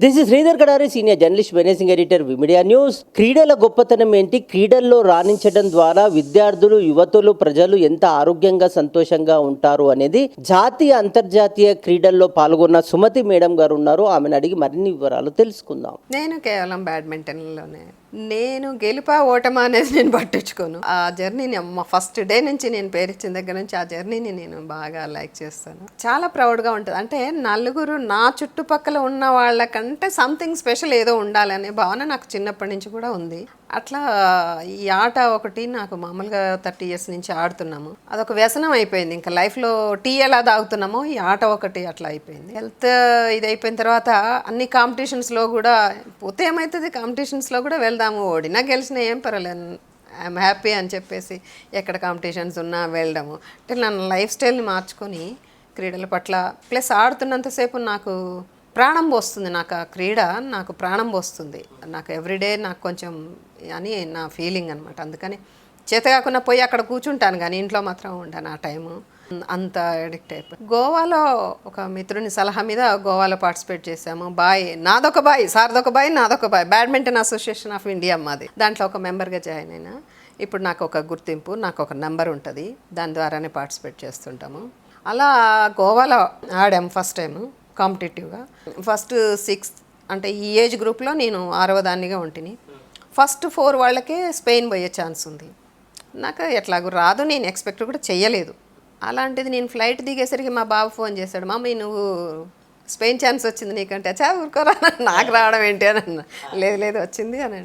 This is Sridhar Kadari senior journalist managing editor V media news క్రీడల గొప్పతనం ఏంటి? క్రీడల్లో రాణించడం ద్వారా విద్యార్థులు యువతులు ప్రజలు ఎంత ఆరోగ్యంగా సంతోషంగా ఉంటారు అనేది జాతీయ అంతర్జాతీయ క్రీడల్లో పాల్గొన్న సుమతి మేడం గారు ఉన్నారు. ఆమెను అడిగి మరిన్ని వివరాలు తెలుసుకుందాం. నేను కేవలం బ్యాడ్మింటన్లోనే నేను గెలుపా ఓటమా అనేది నేను పట్టించుకోను. ఆ జర్నీని మా ఫస్ట్ డే నుంచి నేను పేరిచ్చిన దగ్గర నుంచి ఆ జర్నీని నేను బాగా లైక్ చేస్తాను. చాలా ప్రౌడ్గా ఉంటుంది. అంటే నలుగురు నా చుట్టుపక్కల ఉన్న వాళ్ళకంటే సంథింగ్ స్పెషల్ ఏదో ఉండాలనే భావన నాకు చిన్నప్పటి నుంచి కూడా ఉంది. అట్లా ఈ ఆట ఒకటి నాకు మామూలుగా థర్టీ ఇయర్స్ నుంచి ఆడుతున్నాము. అదొక వ్యసనం అయిపోయింది. ఇంకా లైఫ్లో టీ ఎలా తాగుతున్నామో ఈ ఆట ఒకటి అట్లా అయిపోయింది. హెల్త్ ఇది అయిపోయిన తర్వాత అన్ని కాంపిటీషన్స్లో కూడా పోతే ఏమవుతుంది కాంపిటీషన్స్లో కూడా వెళ్దాము. ఓడినా గెలిచిన ఏం పర్వాలేదు. ఐఎమ్ హ్యాపీ అని చెప్పేసి ఎక్కడ కాంపిటీషన్స్ ఉన్నా వెళ్ళడము. అంటే నా లైఫ్ స్టైల్ని మార్చుకొని క్రీడల పట్ల ప్లస్ ఆడుతున్నంతసేపు నాకు ప్రాణం పోస్తుంది నాకు ఆ క్రీడ నాకు ప్రాణం పోస్తుంది. నాకు ఎవ్రీడే నాకు కొంచెం అని నా ఫీలింగ్ అనమాట అందుకని చేత కాకుండా పోయి అక్కడ కూర్చుంటాను కానీ ఇంట్లో మాత్రం ఉండను ఆ టైము అంత అడిక్ట్ అయిపోయి గోవాలో ఒక మిత్రుని సలహా మీద గోవాలో పార్టిసిపేట్ చేశాము. బాయ్ నాదొక బాయ్ సార్దొక బాయ్ నాదొక bye. Badminton association of India మాది. దాంట్లో ఒక మెంబర్గా జాయిన్ అయినా. ఇప్పుడు నాకు ఒక గుర్తింపు నాకు ఒక నెంబర్ ఉంటుంది. దాని ద్వారానే పార్టిసిపేట్ చేస్తుంటాము. అలా గోవాలో ఆడాము ఫస్ట్ టైం కాంపిటేటివ్గా. ఫస్ట్ సిక్స్త్ అంటే ఈ ఏజ్ గ్రూప్లో నేను ఆరవ దాన్నిగా ఉంటిని. ఫస్ట్ ఫోర్ వాళ్ళకే స్పెయిన్ పోయే ఛాన్స్ ఉంది. నాకు ఎట్లాగూ రాదు నేను ఎక్స్పెక్ట్ కూడా చెయ్యలేదు. అలాంటిది నేను ఫ్లైట్ దిగేసరికి మా బాబు ఫోన్ చేశాడు మమ్మీ నువ్వు స్పెయిన్ ఛాన్స్ వచ్చింది నీకంటే. చా ఊరుకోరా నాకు రావడం ఏంటి? అని అన్న. లేదు లేదు వచ్చింది. అని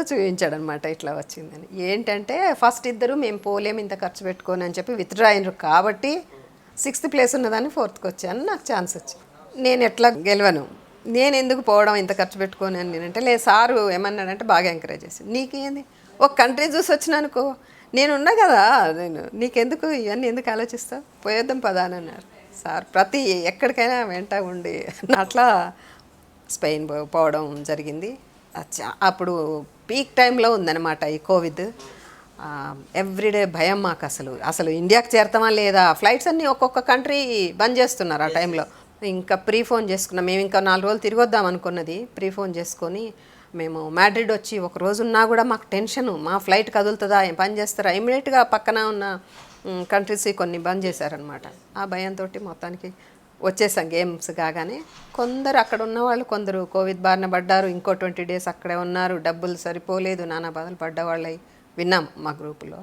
చూపించాడు అనమాట ఇట్లా వచ్చిందని ఏంటంటే ఫస్ట్ ఇద్దరు మేము పోలేము ఇంత ఖర్చు పెట్టుకొని అని చెప్పి విత్డ్రా అయినరు కాబట్టి సిక్స్త్ ప్లేస్ ఉన్నదాన్ని ఫోర్త్కి వచ్చాను నాకు ఛాన్స్ వచ్చింది. నేను ఎట్లా గెలవను? నేను ఎందుకు పోవడం ఇంత ఖర్చు పెట్టుకొని అని నేనంటే లేదు సారు ఏమన్నాడంటే బాగా ఎంకరేజ్ చేసి నీకేంది? ఒక కంట్రీ చూసి వచ్చినానుకో నేను ఉన్నా కదా నేను నీకెందుకు ఇవన్నీ ఎందుకు ఆలోచిస్తావు? పోయేద్దాం పదా అని అన్నారు. సార్ ప్రతి ఎక్కడికైనా వెంట ఉండి అట్లా స్పెయిన్ పోవడం జరిగింది. అచ్చా- అప్పుడు పీక్ టైంలో ఉందన్నమాట ఈ కోవిడ్. ఎవ్రీడే భయం మాకు అసలు. అసలు ఇండియాకి చేరతామా లేదా? ఫ్లైట్స్ అన్నీ ఒక్కొక్క కంట్రీ బంద్ చేస్తున్నారు ఆ టైంలో ఇంకా ప్రీ ఫోన్ చేసుకున్నాం. మేము ఇంకా నాలుగు రోజులు తిరిగి వద్దాం అనుకున్నది. ప్రీ ఫోన్ చేసుకొని మేము మ్యాడ్రిడ్ వచ్చి ఒక రోజు ఉన్నా కూడా మాకు టెన్షన్. మా ఫ్లైట్ కదులుతుందా? ఏం పని చేస్తారా? ఇమీడియట్గా పక్కన ఉన్న కంట్రీస్ కొన్ని బంద్ చేశారనమాట ఆ భయంతో మొత్తానికి వచ్చేసాం గేమ్స్ కాగానే. కొందరు అక్కడ ఉన్న వాళ్ళు కొందరు కోవిడ్ బారిన పడ్డారు. ఇంకో ట్వంటీ డేస్ అక్కడే ఉన్నారు. డబ్బులు సరిపోలేదు. నానా బాధలు పడ్డ వాళ్ళై విన్నాం మా గ్రూపులో